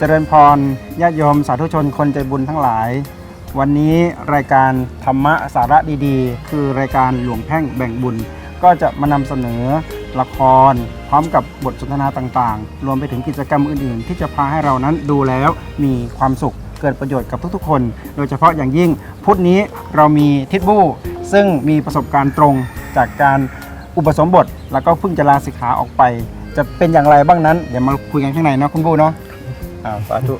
เจริญพรญาติโยมสาธุชนคนใจบุญทั้งหลาย วันนี้รายการธรรมะสาระดีๆ คือรายการหลวงแพ่งแบ่งบุญ ก็จะมานำเสนอละคร พร้อมกับบทสนทนาต่างๆ รวมไปถึงกิจกรรมอื่นๆ ที่จะพาให้เรานั้นดูแล้วมีความสุขเกิดประโยชน์กับทุกๆ คน โดยเฉพาะอย่างยิ่ง พุธนี้เรามีทิดบู้ซึ่งมีประสบการณ์ตรงจากการอุปสมบท แล้วก็เพิ่งจะลาสิกขาออกไป จะเป็นอย่างไรบ้างนั้น เดี๋ยวมาคุยกันข้างในเนาะคุณบู้เนาะ อ่าสาธุ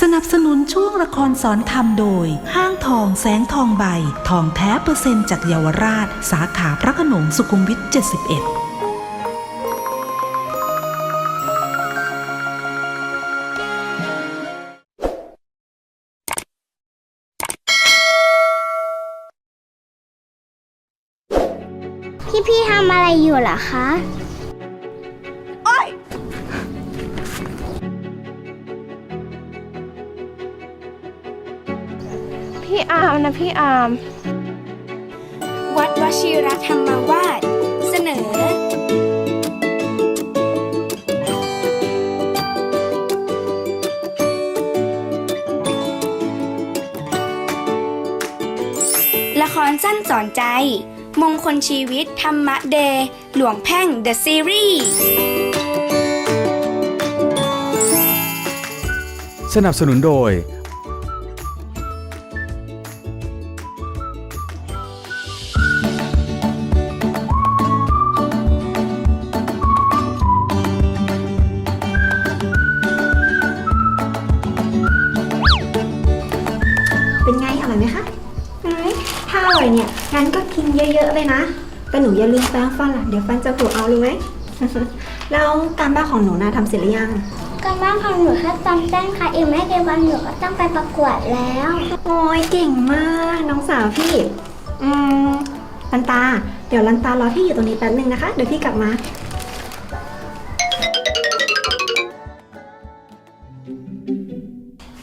สนับสนุนช่วงละครสอนธรรมโดย ห้างทองแสงทองใบ ทองแท้เปอร์เซ็นต์จากเยาวราช สาขาพระโขนงสุขุมวิท 71พี่พี่ทำอะไรอยู่เหรอคะ พี่อาร์มนะพี่อาร์มวัดวชิรธรรมวาสเสนอ ละครสั้นสอนใจ มงคลชีวิตธรรมะเดย์หลวงแพ่งเดอะซีรีส์สนับสนุนโดย แต่หนูอย่าลืมแปรงฟันล่ะ เดี๋ยวฟันจะผุเอารู้ไหม แล้วการบ้านของหนูนะทำเสร็จหรือยัง การบ้านของหนูแค่จำเต้นค่ะอีกไม่กี่วันหนูก็ต้องไปประกวดแล้ว โอ้ยเก่งมากน้องสาวพี่ อืมลันตา เดี๋ยวลันตารอพี่อยู่ตรงนี้แป๊บนึงนะคะ เดี๋ยวพี่กลับมา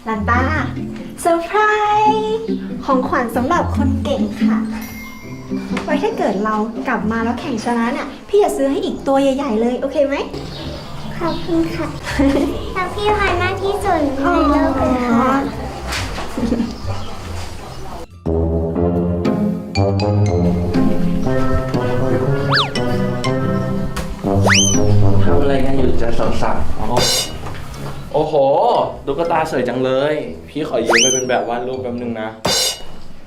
ลันตาเซอร์ไพรส์ของขวัญสำหรับคนเก่งค่ะ ไว้ถ้าเกิดเรากลับมาแล้วแข่งชนะเนี่ยพี่จะซื้อให้อีกตัวใหญ่ ๆ เลย โอเคไหม ขอบคุณค่ะแล้วพี่พายมากที่สุดในโลกเลยค่ะ ทำอะไรกันอยู่จะสาวสาวโอ้โหตุ๊กตาสวยจังเลย พี่ขอยืมไปเป็นแบบวาดรูปแป๊บนึงนะ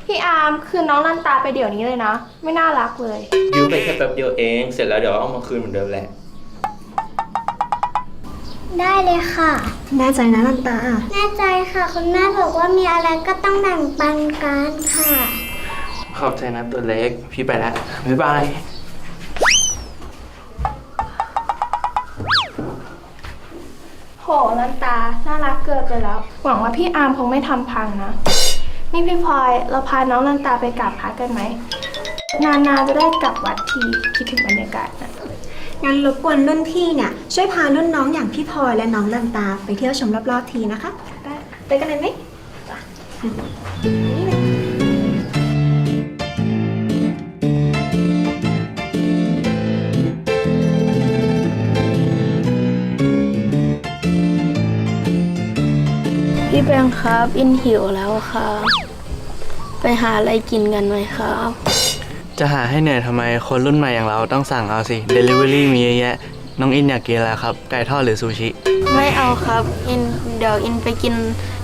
พี่อาร์มคือน้องลันตาไปเดี๋ยวนี้เลยนะ ไม่น่ารักเลย ยืมไปแค่แป๊บเดียวเอง เสร็จแล้วเดี๋ยวเอามาคืนเหมือนเดิมแหละ ได้เลยค่ะ แน่ใจนะลันตา แน่ใจค่ะ คุณแม่บอกว่ามีอะไรก็ต้องแบ่งปันกันค่ะ ขอบใจนะตัวเล็ก พี่ไปแล้ว บ๊ายบาย โหลันตา น่ารักเกินไปแล้ว หวังว่าพี่อาร์มคงไม่ทำพังนะ นี่พี่พลอยเราพาน้องลันตาไปกราบพระกันไหม นานๆจะได้กลับวัดทีคิดถึงบรรยากาศนะงั้นรบกวนรุ่นพี่เนี่ยช่วยพารุ่นน้องอย่างพี่พลอยและน้องลันตาไปเที่ยวชมรอบๆทีนะคะ ได้ไปกันเลยไหมจ้ะนี่เลยพี่แบงค์ครับ อินหิวแล้วครับ ไปหาอะไรกินกันไหมครับ จะหาให้เหนื่อยทำไมคนรุ่นใหม่อย่างเราต้องสั่งเอาสิ Delivery มีเยอะแยะ น้องอินอยากกินอะไรครับ ไก่ทอดหรือซูชิ ไม่เอาครับอินเดี๋ยวอินไปกิน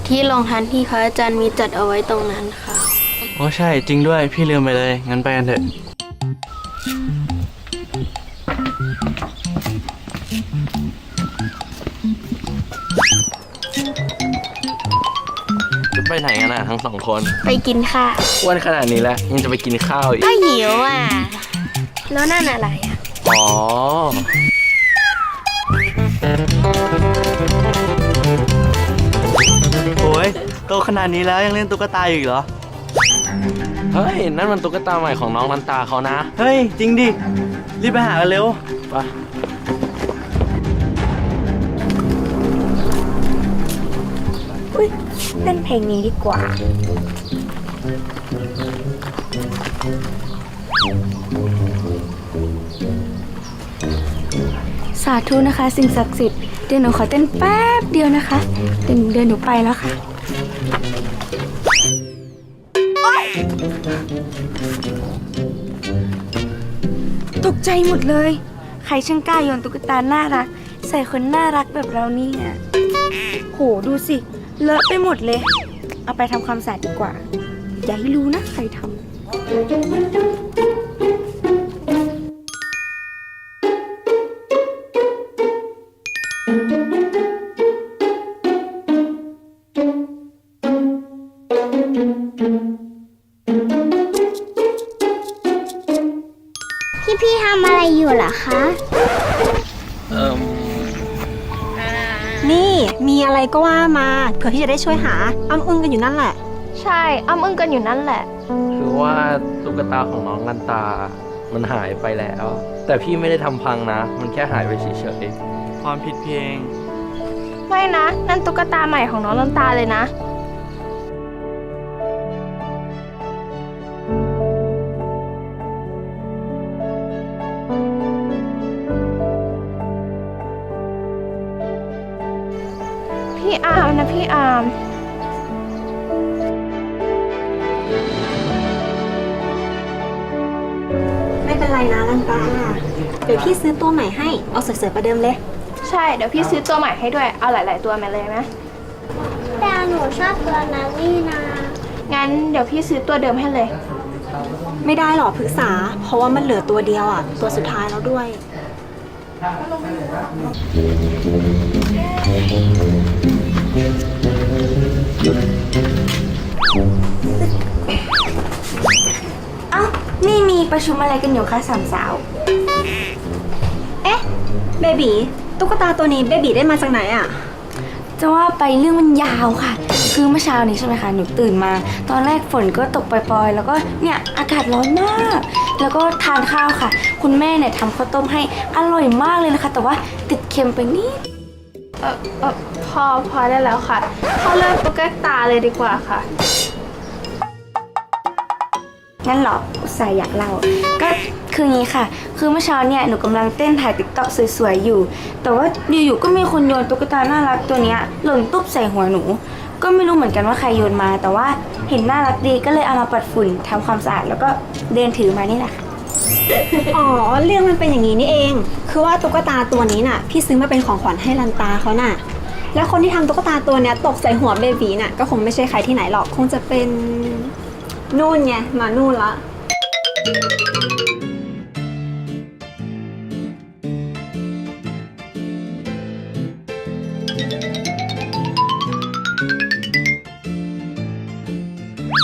ที่โรงทานที่พระอาจารย์มีจัดเอาไว้ตรงนั้นครับโอ้ใช่จริงด้วยพี่ลืมไปเลย งั้นไปกันเถอะ ไปไหนกันอะทั้งสองคนไปกินข้าวอ้วนขนาดนี้แล้วยังจะไปกินข้าวอีก ก็หิวอะ แล้วนั่นอะไรอะ อ๋อ โอ้ยโตขนาดนี้แล้วยังเล่นตุ๊กตาอยู่อีกเหรอ เฮ้ย นั่นมันตุ๊กตาใหม่ของน้องนันตาเขานะ เฮ้ย จริงดิ รีบไปหากันเร็ว ไป เต้นเพลงนี้ดีกว่า สาธุนะคะ สิ่งศักดิ์สิทธิ์เดี๋ยวหนูขอเต้นแป๊บเดียวนะคะเดี๋ยวเดี๋ยวหนูไปแล้วค่ะตกใจหมดเลย ใครช่างกล้าโยนตุ๊กตาน่ารัก ใส่คนน่ารักแบบเราเนี่ยโหดูสิ เลอะไปหมดเลย เอาไปทำความสะอาดดีกว่า อย่าให้รู้นะใครท เผื่อพี่จะได้ช่วยหาอ้ำอึ้งกันอยู่นั่นแหละ ใช่อ้ำอึ้งกันอยู่นั่นแหละ คือว่าตุ๊กตาของน้องนันตา มันหายไปแล้ว แต่พี่ไม่ได้ทำพังนะ มันแค่หายไปเฉยความผิดเพียง ไม่นะ นั่นตุ๊กตาใหม่ของน้องลันตาเลยนะ อาร์มนะพี่อาร์มไม่เป็นไรนะลันตา เดี๋ยวพี่ซื้อตัวใหม่ให้ เอาสวยๆประเดิมเลย ใช่เดี๋ยวพี่ซื้อตัวใหม่ให้ด้วยเอาหลาย ๆ ตัวมาเลยไหมแต่หนูชอบตัวนั้นนี่นะ งั้นเดี๋ยวพี่ซื้อตัวเดิมให้เลย ไม่ได้หรอกพฤกษา เพราะว่ามันเหลือตัวเดียวอะ ตัวสุดท้ายแล้วด้วย เอ้า นี่มีประชุมอะไรกันอยู่คะสามสาว เอ๊ะ เบบีตุ๊กตาตัวนี้เบบีได้มาจากไหนอะจะว่าไปเรื่องมันยาวค่ะ คือเมื่อเช้านี้ใช่ไหมคะ หนูตื่นมา ตอนแรกฝนก็ตกปล่อยๆ แล้วก็เนี่ยอากาศร้อนมาก แล้วก็ทานข้าวค่ะ คุณแม่เนี่ยทำข้าวต้มให้อร่อยมากเลยนะคะ แต่ว่าติดเค็มไปนิดเออเออพอพอได้แล้วค่ะ เข้าเรื่องตุ๊กตาเลยดีกว่าค่ะ งั้นเหรออุตส่าห์อยากเล่า ก็คืองี้ค่ะ คือเมื่อเช้าเนี่ยหนูกำลังเต้นถ่ายติ๊กต็อกสวยๆอยู่ แต่ว่าอยู่ๆก็มีคนโยนตุ๊กตาน่ารักตัวเนี้ยหล่นตุ๊บใส่หัวหนู ก็ไม่รู้เหมือนกันว่าใครโยนมา แต่ว่าเห็นน่ารักดีก็เลยเอามาปัดฝุ่นทำความสะอาดแล้วก็เดินถือมานี่แหละค่ะอ๋อ เรื่องมันเป็นอย่างนี้นี่เอง คือว่าตุ๊กตาตัวนี้น่ะ พี่ซื้อมาเป็นของขวัญให้ลันตาเขาน่ะ แล้วคนที่ทำตุ๊กตาตัวเนี้ยตกใส่หัวเบบีน่ะ ก็คงไม่ใช่ใครที่ไหนหรอก คงจะเป็นนู่นไง มานู่นละ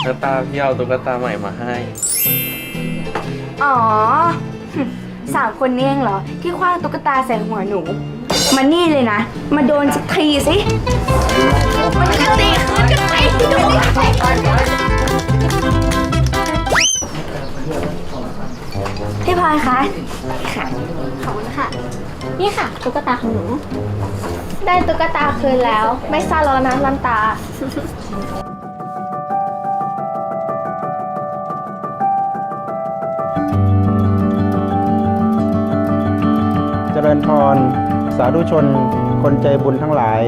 ๆนันตาพี่เอาตุ๊กตาใหม่มาให้ อ๋อ สามคนนี่เองเหรอ ที่คว้างตุ๊กตาใส่หัวหนู มานี่เลยนะ มาโดนสักทีสิมันจะตีคืนกันไปที่ดูพี่พลอยคะค่ะขอบคุณค่ะ นี่ค่ะ ตุ๊กตาของหนู ได้ตุ๊กตาคืนแล้ว ไม่ซ่าแล้วนะลันตา ญพร สาธุชน คนใจบุญทั้งหลาย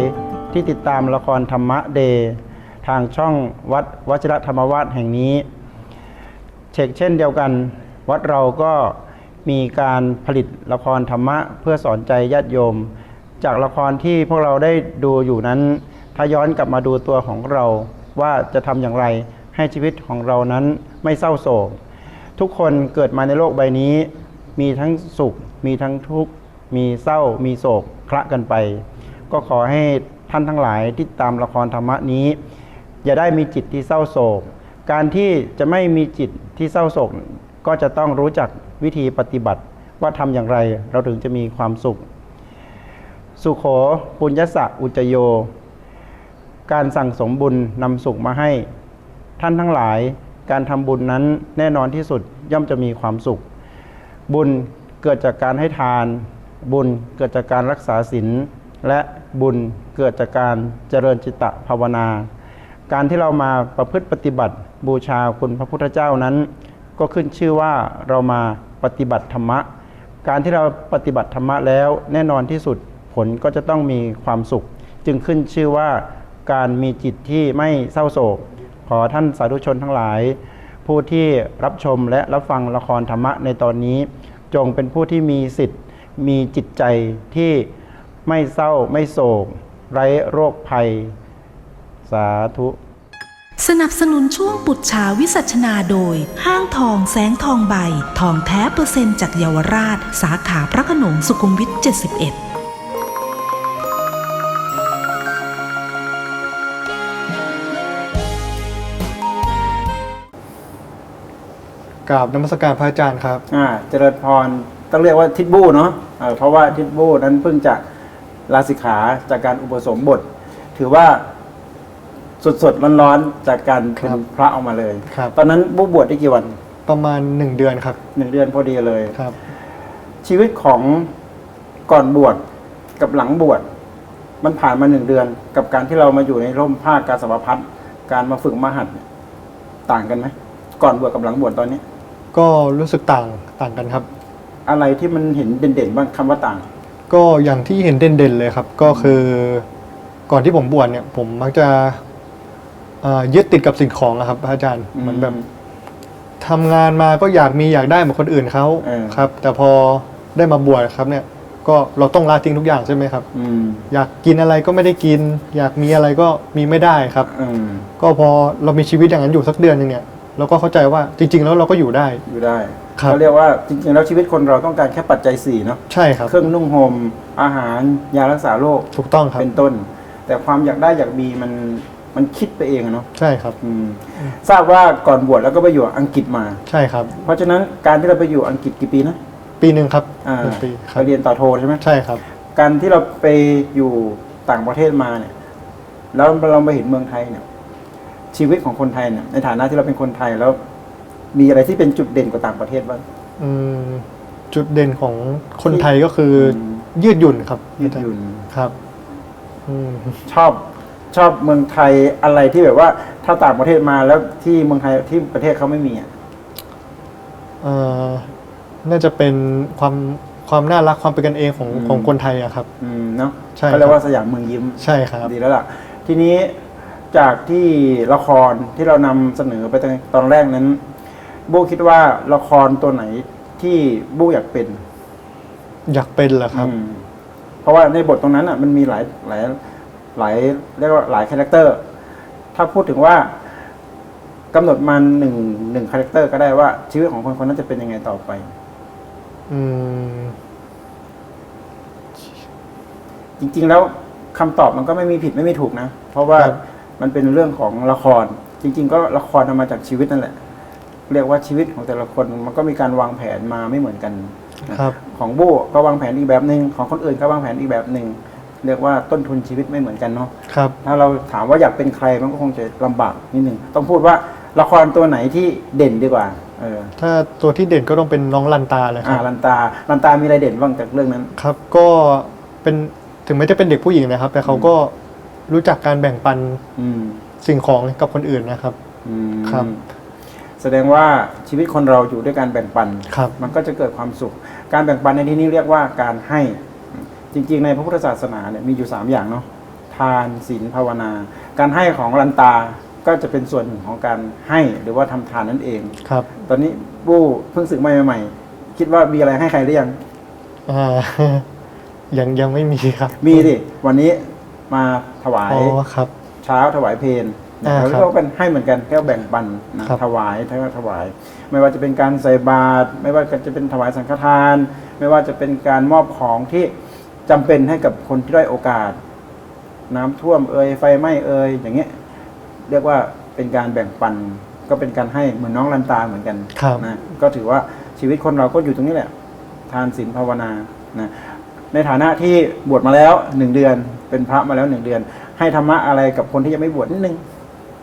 ที่ติดตามละครธรรมะเดย์ทางช่องวัดวชิรธรรมวาสแห่งนี้ เชกเช่นเดียวกัน วัดเราก็มีการผลิตละครธรรมะเพื่อสอนใจญาติโยม จากละครที่พวกเราได้ดูอยู่นั้น ถ้าย้อนกลับมาดูตัวของเราว่าจะทำอย่างไรให้ชีวิตของเรานั้นไม่เศร้าโศก ทุกคนเกิดมาในโลกใบนี้ มีทั้งสุข มีทั้งทุกข์ มีเศร้ามีโศกคละกันไป ก็ขอให้ท่านทั้งหลายที่ตามละครธรรมะนี้ อย่าได้มีจิตที่เศร้าโศก การที่จะไม่มีจิตที่เศร้าโศก ก็จะต้องรู้จักวิธีปฏิบัติว่าทำอย่างไรเราถึงจะมีความสุข สุขโขปุญญสะอุจโย การสั่งสมบุญนำสุขมาให้ ท่านทั้งหลายการทำบุญนั้นแน่นอนที่สุดย่อมจะมีความสุข บุญเกิดจากการให้ทาน บุญเกิดจากการรักษาศีลและบุญเกิดจากการเจริญจิตตภาวนา การที่เรามาประพฤติปฏิบัติบูชาคุณพระพุทธเจ้านั้น ก็ขึ้นชื่อว่าเรามาปฏิบัติธรรมะ การที่เราปฏิบัติธรรมะแล้วแน่นอนที่สุดผลก็จะต้องมีความสุข จึงขึ้นชื่อว่าการมีจิตที่ไม่เศร้าโศก ขอท่านสาธุชนทั้งหลาย ผู้ที่รับชมและรับฟังละครธรรมะในตอนนี้ จงเป็นผู้ที่มีสิทธิ์ มีจิตใจที่ไม่เศร้าไม่โศก ไร้โรคภัย สาธุ สนับสนุนช่วงปุจฉาวิสัชนาโดย ห้างทองแสงทองใบ ทองแท้เปอร์เซ็นต์จากเยาวราช สาขาพระโขนงสุขุมวิท 71กราบนมัสการพระอาจารย์ครับ อ่า เจริญพร ต้องเรียกว่าทิดบู้เนาะเอ่อเพราะว่าทิดบู้นั้นเพิ่งจะลาสิกขาจากการอุปสมบท ถือว่าสดๆร้อนๆจากการเป็นครับพระออกมาเลย ครับ ตอนนั้นบู้บวชได้กี่วันประมาณหนึ่งเดือนครับหนึ่งเดือนพอดีเลย ครับ ชีวิตของก่อนบวชกับหลังบวชมันผ่านมาหนึ่งเดือน กับการที่เรามาอยู่ในร่มผ้าการสมพัฒน์การมาฝึกมหัดเนี่ยต่างกันไหมก่อนบวชกับหลังบวชตอนนี้ ก็รู้สึกต่างต่างกันครับ อะไรที่มันเห็นเด่นๆบ้างคำว่าต่าง ก็อย่างที่เห็นเด่นๆเลยครับ ก็คือก่อนที่ผมบวชเนี่ย ผมมักจะเอ่อยึดติดกับสิ่งของอะครับพระอาจารย์อืมเหมือนแบบทำงานมาก็อยากมีอยากได้เหมือนคนอื่นเขาเออ ครับ แต่พอได้มาบวชครับเนี่ย ก็เราต้องละทิ้งทุกอย่างใช่ไหมครับ อืมอยากกินอะไรก็ไม่ได้กิน อยากมีอะไรก็มีไม่ได้ครับ อืมก็พอเรามีชีวิตอย่างนั้นอยู่สักเดือนหนึงเนี่ยเราก็เข้าใจว่าจริง ๆ แล้วเราก็อยู่ได้ อยู่ได้ครับ เขาเรียกว่าจริงๆแล้วชีวิตคนเราต้องการแค่ปัจจัยสี่เนาะใช่ครับ เครื่องนุ่งห่มอาหารยารักษาโรคถูกต้องครับเป็นต้น แต่ความอยากได้อยากมีมันมันคิดไปเองอะเนาะใช่ครับอืมทราบว่าก่อนบวชแล้วก็ไปอยู่อังกฤษมาใช่ครับ เพราะฉะนั้นการที่เราไปอยู่อังกฤษกี่ปีนะปีหนึ่งครับอ่าหนึ่งปีคไปรับเรียนต่อโทใช่ไหมใช่ครับ การที่เราไปอยู่ต่างประเทศมาเนี่ย แล้วเราไปเห็นเมืองไทยเนี่ย ชีวิตของคนไทยเนี่ยในฐานะที่เราเป็นคนไทยแล้ว มีอะไรที่เป็นจุดเด่นกว่าต่างประเทศบ้าง อืมจุดเด่นของคนไทยก็คืออม ยืดหยุ่นครับยืดหยุ่นครับอืมชอบ ชอบเมืองไทยอะไรที่แบบว่า ถ้าต่างประเทศมาแล้วที่เมืองไทยที่ประเทศเขาไม่มีอะเอ่อน่าจะเป็นความความน่ารักความเป็นกันเองของอืมของคนไทยอะครับ อืมเนาะใช่เขาเรียคกรับว่าสยามเมืองยิ้ม ใช่ครับ ดีแล้วล่ะ ทีนี้จากที่ละครที่เรานำเสนอไปตอนแรกนั้น บูคิดว่าละครตัวไหนที่บูอยากเป็นอยากเป็นเหรอครับ อืมเพราะว่าในบทตรงนั้นอะ มันมีหลายหลายหลายเรียกว่าหลายคาแรคเตอร์ ถ้าพูดถึงว่ากำหนดมาหนึ่งหนึ่งคาแรคเตอร์ก็ได้ว่าชีวิตของคนคนนั้นจะเป็นยังไงต่อไป อืม จริง ๆ แล้วคำตอบมันก็ไม่มีผิดไม่มีถูกนะ เพราะว่ามันเป็นเรื่องของละคร จริง ๆ ก็ละครนำมาจากชีวิตนั่นแหละ เรียกว่าชีวิตของแต่ละคนมันก็มีการวางแผนมาไม่เหมือนกันครับ ของบู้ก็วางแผนอีกแบบหนึ่งของคนอื่นก็วางแผนอีกแบบหนึ่งเรียกว่าต้นทุนชีวิตไม่เหมือนกันเนาะครับถ้าเราถามว่าอยากเป็นใครมันก็คงจะลำบากนิดหนึ่งต้องพูดว่าละครตัวไหนที่เด่นดีกว่าเออถ้าตัวที่เด่นก็ต้องเป็นน้องลันตาเลยคอ่ารับลันตาลันตามีอะไรเด่นบ้างจากเรื่องนั้นครับ ก็เป็นถึงแม้จะเป็นเด็กผู้หญิงนะครับ แต่เขาก็รู้จักการแบ่งปันอืมสิ่งของกับคนอื่นนะครับอืมครับ แสดงว่าชีวิตคนเราอยู่ด้วยการแบ่งปัน ครับมันก็จะเกิดความสุข การแบ่งปันในที่นี้เรียกว่าการให้ จริง ๆ ในพระพุทธศาสนาเนี่ยมีอยู่ 3 อย่างเนาะ ทานศีลภาวนา การให้ของลันตา ก็จะเป็นส่วนหนึ่งของการให้หรือว่าทำทานนั่นเอง ครับตอนนี้บู้เพิ่งสึกมาใหม่ๆ คิดว่ามีอะไรให้ใครหรือยัง อ่า ยังยังไม่มีครับมีดิ วันนี้มาถวายอ๋อครับ เช้าถวายเพล นะอ่าครับครับก็เป็นให้เหมือนกันแค่แบ่งปันนะครับถวายทั้งถวาย ไม่ว่าจะเป็นการใส่บาตรไม่ว่าจะเป็นถวายสังฆทาน ไม่ว่าจะเป็นการมอบของที่จำเป็นให้กับคนที่ได้อยโอกาส น้ำท่วมเอ่ยไฟไหม้เอ่ยอย่างเงี้ยเรียกว่าเป็นการแบ่งปันก็เป็นการให้เหมือนน้องลันตาเหมือนกันครับนะก็ถือว่าชีวิตคนเราก็อยู่ตรงนี้แหละ ทานศีลภาวนานะในฐานะที่บวชมาแล้วหนึ่งเดือน เป็นพระมาแล้วหนึ่งเดือน ให้ธรรมะอะไรกับคนที่ยังไม่บวชนิดนึง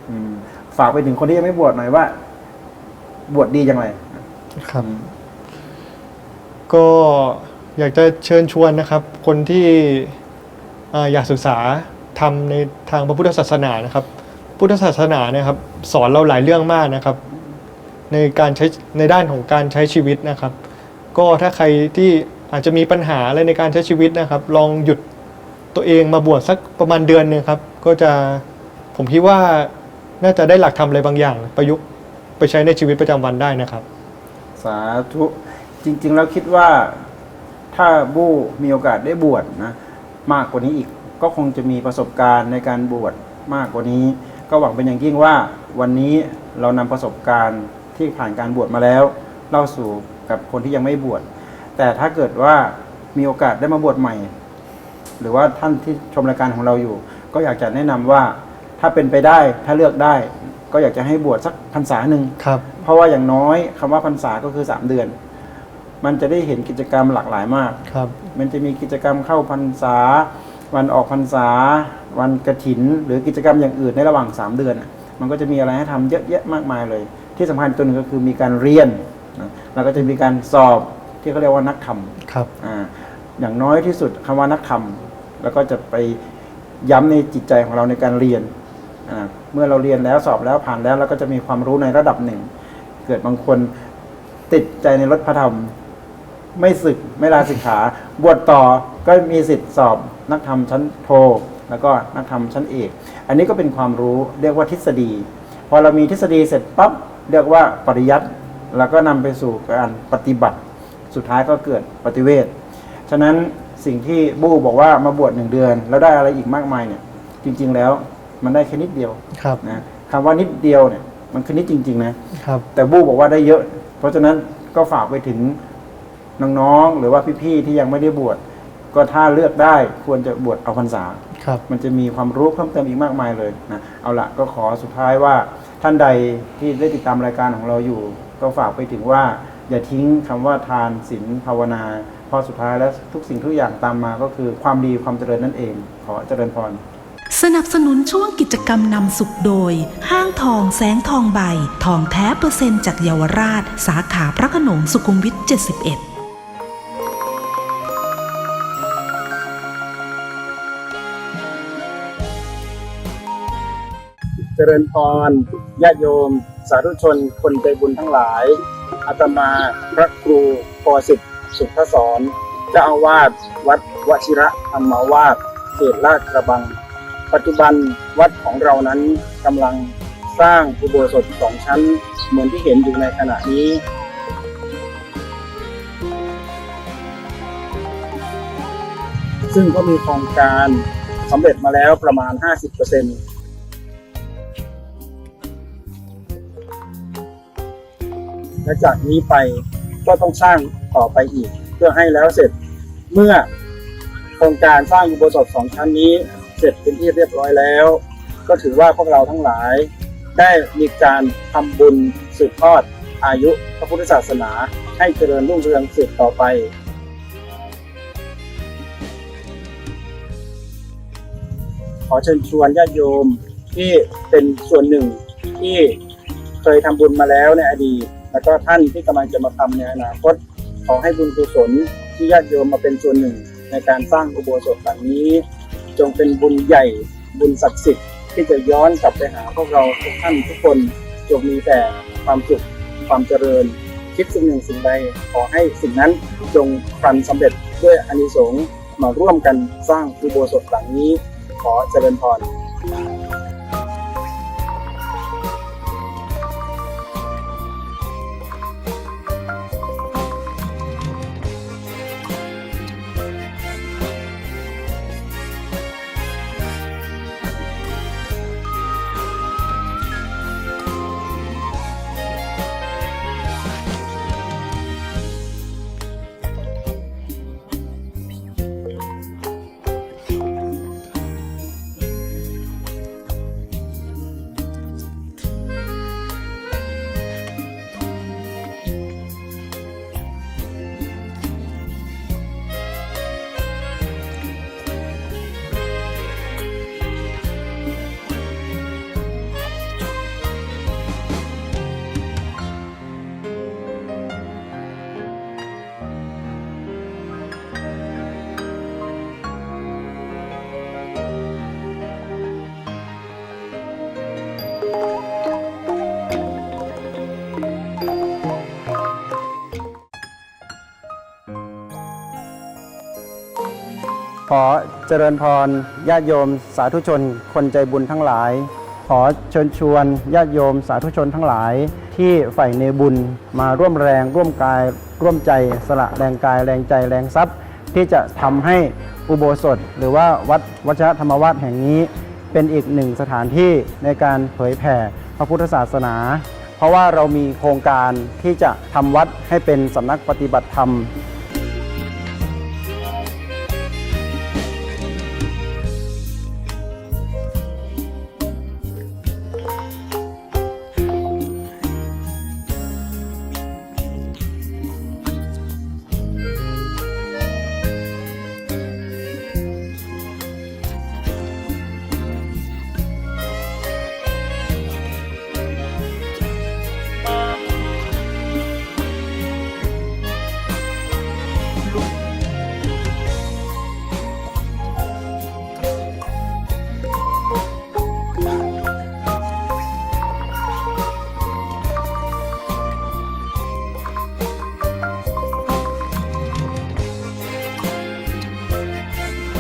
อืมฝากไปถึงคนที่ยังไม่บวชหน่อยว่า บวชดีอย่างไรครับ ก็อยากจะเชิญชวนนะครับ คนที่อ่าอยากศึกษาทำในทางพระพุทธศาสนานะครับ พุทธศาสนาเนี่ยครับ สอนเราหลายเรื่องมากนะครับ ในการใช้ในด้านของการใช้ชีวิตนะครับ ก็ถ้าใครที่อาจจะมีปัญหาอะไรในการใช้ชีวิตนะครับ ลองหยุดตัวเองมาบวชสักประมาณเดือนหนึงครับ ก็จะผมคิดว่า น่าจะได้หลักธรรมอะไรบางอย่าง ประยุกต์ไปใช้ในชีวิตประจำวันได้นะครับ สาธุจริง ๆ แล้วคิดว่าถ้าบู้มีโอกาสได้บวชนะ มากกว่านี้อีกก็คงจะมีประสบการณ์ในการบวชมากกว่านี้ ก็หวังเป็นอย่างยิ่งว่าวันนี้เรานำประสบการณ์ที่ผ่านการบวชมาแล้ว เล่าสู่กับคนที่ยังไม่บวชแต่ถ้าเกิดว่ามีโอกาสได้มาบวชใหม่ หรือว่าท่านที่ชมรายการของเราอยู่ ก็อยากจะแนะนำว่า ถ้าเป็นไปได้ถ้าเลือกได้ ก็อยากจะให้บวชสักพรรษาหนึ่งครับ เพราะว่าอย่างน้อยคำว่าพรรษาก็คือ 3 เดือน มันจะได้เห็นกิจกรรมหลากหลายมากครับ มันจะมีกิจกรรมเข้าพรรษา วันออกพรรษา วันกระถิน หรือกิจกรรมอย่างอื่นในระหว่าง 3 เดือนน่ะมันก็จะมีอะไรให้ทำเยอะแยะมากมายเลย ที่สำคัญตัวหนึงก็คือมีการเรียนนะแล้วก็จะมีการสอบที่เขาเรียกว่านักธรรมครับอ่าอย่างน้อยที่สุดคำว่านักธรรม แล้วก็จะไปย้ำในจิตใจของเราในการเรียนอ่า เมื่อเราเรียนแล้วสอบแล้วผ่านแล้วเราก็จะมีความรู้ในระดับหนึ่ง เกิดบางคนติดใจในรถพระธรรม ไม่ศึกไม่ลาสิกขา บวชต่อก็มีสิทธิ์สอบนักธรรมชั้นโท แล้วก็นักธรรมชั้นเอก อันนี้ก็เป็นความรู้เรียกว่าทฤษฎี พอเรามีทฤษฎีเสร็จปั๊บเรียกว่าปริยัติแล้วก็นำไปสู่การปฏิบัติ สุดท้ายก็เกิดปฏิเวทฉะนั้นสิ่งที่บู้บอกว่ามาบวชหนึ่งเดือน แล้วได้อะไรอีกมากมายเนี่ยจริง ๆแล้ว มันได้แค่นิดเดียวครับนะคำว่านิดเดียวเนี่ย มันคือนิดจริง ๆ นะครับ แต่บู้บอกว่าได้เยอะ เพราะฉะนั้นก็ฝากไปถึงน้องๆหรือว่าพี่ๆที่ยังไม่ได้บวชก็ถ้าเลือกได้ควรจะบวชเอาพรรษาครับ มันจะมีความรู้เพิ่มเติมอีกมากมายเลยนะเอาละก็ขอสุดท้ายว่าท่านใดที่ได้ติดตามรายการของเราอยู่ ก็ฝากไปถึงว่า อย่าทิ้งคำว่าทานศีลภาวนาเพราะสุดท้ายแล้วทุกสิ่งทุกอย่างตามมาก็คือความดีความเจริญนั่นเอง ขอเจริญพร สนับสนุนช่วงกิจกรรมนำสุขโดย ห้างทองแสงทองใบ ทองแท้เปอร์เซ็นต์จากเยาวราช สาขาพระขนงสุขุมวิท 71เจริญพรญาติโยม สาธุชน คนใจบุญทั้งหลาย อาตมา พระครูปอสิทธิ์สุทธสอนเจ้าอาวาสวัดวชิระธรรมาวาสเขตลาดกระบัง ปัจจุบันวัดของเรานั้นกำลังสร้างอุโบสถสองชั้น เหมือนที่เห็นอยู่ในขณะนี้ซึ่งก็มีโครงการสำเร็จมาแล้วประมาณ 50%และจากนี้ไปก็ต้องสร้างต่อไปอีก เพื่อให้แล้วเสร็จเมื่อโครงการสร้างอุโบสถสองชั้นนี้เร็จเป็นที่เรียบร้อยแล้ว ก็ถือว่าพวกเราทั้งหลาย ได้มีการทำบุญสืบทอดอายุพระพุทธศาสนา ให้เจริญรุ่งเรืองสืบต่อไป ขอเชิญชวนญาติโยมที่เป็นส่วนหนึ่งที่เคยทำบุญมาแล้วในอดีต แล้วก็ท่านที่กำลังจะมาทำในอนาคต ขอให้บุญกุศลที่ญาติโยมมาเป็นส่วนหนึ่งในการสร้างอุโบสถหลังนี้ จงเป็นบุญใหญ่ บุญศักดิ์สิทธิ์ที่จะย้อนกลับไปหาพวกเราทุกท่านทุกคนจงมีแต่ความสุขความเจริญ คิดสิ่งหนึ่งสิ่งใดขอให้สิ่งนั้นจงพลันสำเร็จด้วยอานิสงส์มาร่วมกันสร้างอุโบสถหลังนี้ ขอเจริญพร ขอเจริญพรญาติโยมสาธุชน คนใจบุญทั้งหลาย ขอเชิญชวนญาติโยมสาธุชนทั้งหลาย ที่ใฝ่ในบุญมาร่วมแรงร่วมกายร่วมใจสละแรงกายแรงใจแรงทรัพย์ ที่จะทำให้อุโบสถ หรือว่าวัดวัชรธรรมวาสแห่งนี้ เป็นอีกหนึ่งสถานที่ในการเผยแผ่พระพุทธศาสนา เพราะว่าเรามีโครงการที่จะทำวัดให้เป็นสำนักปฏิบัติธรรม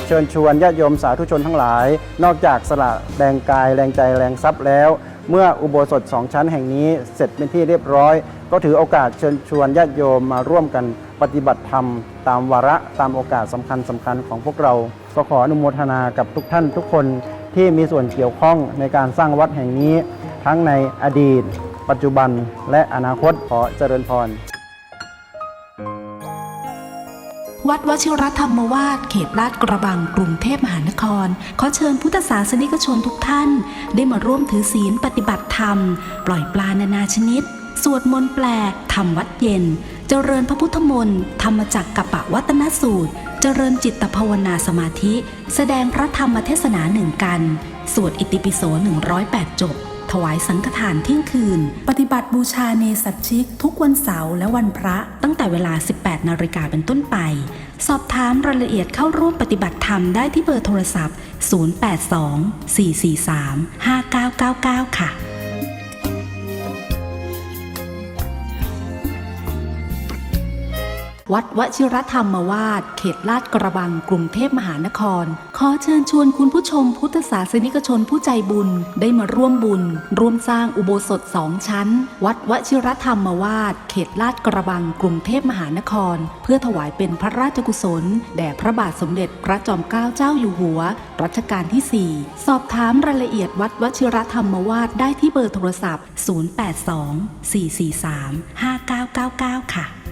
เชิญชวนญาติโยมสาธุชนทั้งหลาย นอกจากสละแรงกายแรงใจแรงทรัพย์แล้ว เมื่ออุโบสถสองชั้นแห่งนี้เสร็จเป็นที่เรียบร้อย ก็ถือโอกาสเชิญชวนญาติโยมมาร่วมกันปฏิบัติธรรม ตามวาระตามโอกาสสำคัญสำคัญของพวกเรา ก็ขออนุโมทนากับทุกท่านทุกคนที่มีส่วนเกี่ยวข้องในการสร้างวัดแห่งนี้ ทั้งในอดีต ปัจจุบันและอนาคตขอเจริญพร วัดวชิรธรรมวาสเขตลาดกระบังกรุงเทพมหานคร ขอเชิญพุทธศาสนิกชนทุกท่าน ได้มาร่วมถือศีลปฏิบัติธรรม ปล่อยปลานานาชนิด สวดมนต์แปลทำวัดเย็น เจริญพระพุทธมนต์ธรรมจักกับปะวัตนสูตร เจริญจิตภาวนาสมาธิ แสดงพระธรรมเทศนาหนึ่งกัน สวดอิติปิโส108จบ ถวายสังฆทานเที่ยงคืน ปฏิบัติบูชาเนสัตชิก ทุกวันเสาร์และวันพระ ตั้งแต่เวลา 18 นาฬิกาเป็นต้นไป สอบถามรายละเอียดเข้าร่วมปฏิบัติธรรมได้ที่เบอร์โทรศัพท์ 082 443 5999 ค่ะ วัดวชิรธรรมวาสเขตลาดกระบังกรุงเทพมหานคร ขอเชิญชวนคุณผู้ชมพุทธศาสนิกชนผู้ใจบุญได้มาร่วมบุญ ร่วมสร้างอุโบสถสองชั้น วัดวชิรธรรมวาสเขตลาดกระบังกรุงเทพมหานคร เพื่อถวายเป็นพระราชกุศล แด่พระบาทสมเด็จพระจอมเกล้าเจ้าอยู่หัว รัชกาลที่ 4 สอบถามรายละเอียดวัดวชิรธรรมวาสได้ที่เบอร์โทรศัพท์ 082 443 5999 ค่ะ